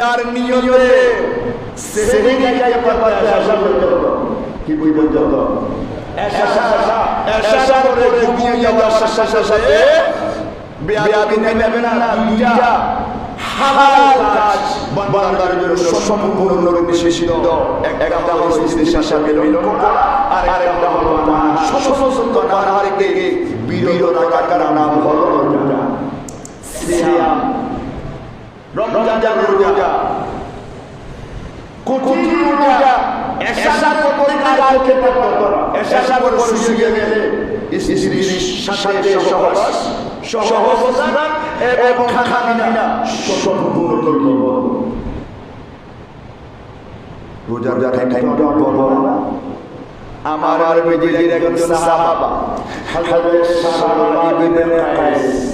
তার নিয়তে সেহেরি খাইতে পারতে আসা পর্যন্ত কি বই পর্যন্ত? এসা করে ঘুমিয়ে যাওয়ার সাথে সাথে বিয়াবি নেবে না দুইটা হালাল কাজ বান্দার জন্য সম্পূর্ণরূপে নিষিদ্ধ। একটা হলো স্ত্রীর সাথে মিলন করা আর একটা হলো সমস্ত নারীকে বিরত রাখার নাম হলো রোজা রোজা কঠিন রোজা এসা করে কাজ খেতে পারতো না এসা করে শুয়ে গেলে স্ত্রীর সাথে সহবাস। সহবাস। এবং খানা না সম্পূর্ণ করব রোজা রোজা টাইম না আমার আর বেজিলের একজন সাহাবা। হযরত সাহাবা ইবনে কায়েস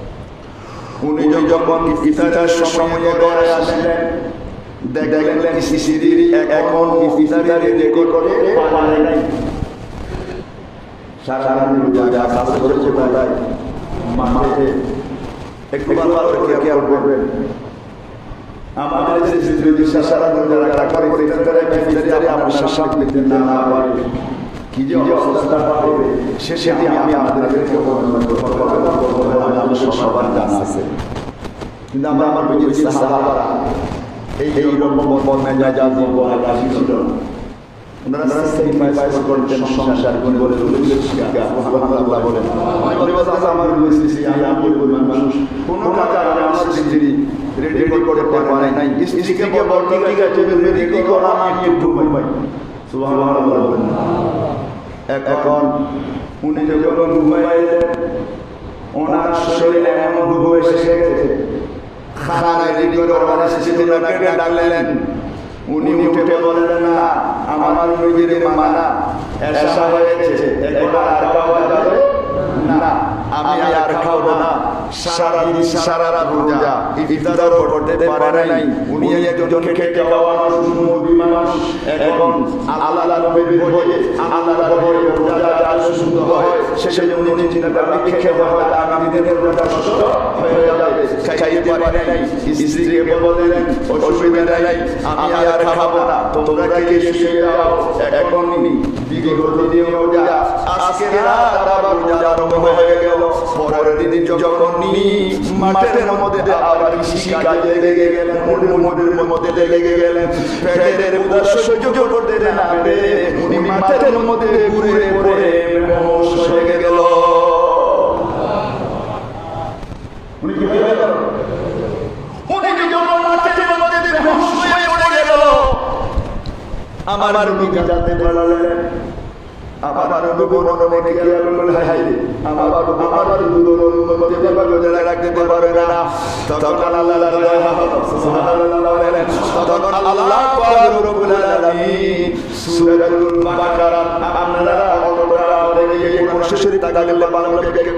যখন ইফতার সময়ে ঘরে আসলেন, দেখলেন স্ত্রী এখন ইফতারে রেকর্ড করে সারা যা কাজ করেছে কোথায় মাঠে বারবার করে খেয়াল করবেন। আমাদের যে যদি যারা করে ইফতারে আপনার না না পারে কি যে অবস্থা হবে শেষে আমি আমি আমাদেরকে সবার জানা আছে। কিন্তু আমরা আমার বুঝি সাহাবারা, এই এই রকম বর্ণায় যা যা দিব আল্লাহ ছিল, ওনারা স্যাক্রিফাইস করতেন সংসার করে বলে সুবহানাল্লাহ বলেন। আমি বলতে আমার বুঝতেছি আমি আমি পরিমাণ মানুষ কোন কারণে আমার স্ত্রী রেডি করতে পারে নাই, স্ত্রীকে বলতে ঠিক আছে রেডি করা এখন উনি যখন ঘুমাইলেন ওনার শরীরে এমন ঘুম এসে খানা রেডি করে ওনার শিশুদের কেটে ডাকলেন। উনি উঠে বললেন, না, আমার নিজের মানা এসা হয়েছে। এবার আর খাওয়া যাবে না। আমি আর খাব না। সারা দিন সারা রাত রোজা। ইফতারও করতে পারে নাই। উনি একজন খেতে খাওয়া মানুষ মুরগি মানুষ। এখন আল্লাহ নবীর ভয়ে, আল্লাহ ভয়ে রোজা যা সুস্থ হয় শেষে উনি চিন্তা করেন খেতে হয় আমি দিনের সুস্থ হয়ে যাবে। খাইতে পারে নাই, স্ত্রীকে বললেন অসুবিধা নাই, আমি আর খাব না। তোমরা কে শুয়ে যাও এখন বিগত দিন রোজা আজকে রাত আবার রোজা আরম্ভ হয়ে গেল। পরের দিন যখন মাঠের মধ্যে আবার কৃষি কাজে লেগে গেলেন মুড়ির মধ্যে লেগে গেলেন পেটের উদাস সহ্য করতে না পেরে উনি মাঠের মধ্যে ঘুরে আমার নবী জানতে পারলেন আমার নবীর মনে গেল বলে হাই আমার আমার নবীর মধ্যে বাবা যারা রাখতে পারে না তখন আল্লাহ তখন আল্লাহ পাক রব্বুল আলামিন সূরাতুল বাকারা আপনারা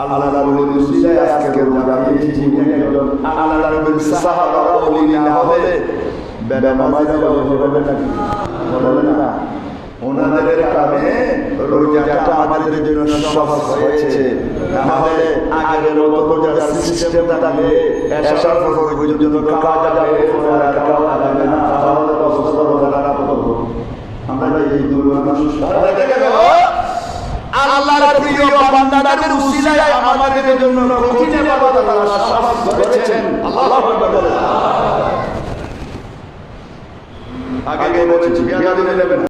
আল্লাহ নবীর উসিলায় আজকে রোজা পেয়েছি যিনি একজন আল্লাহ নবীর সাহাবা ওলি না হলে বেনামাজি হবে নাকি বলে না। ওনাদের কারণে রোজাটা আমাদের জন্য সহজ হয়েছে। নাহলে আগের মতো না। তাহলে আমরা এই দুর্বল বান্দাদের উসিলায় আমাদের জন্য কঠিন ইবাদত করেছেন। আল্লাহু আকবার আগে বলেছি বিয়াদিনে নেবেন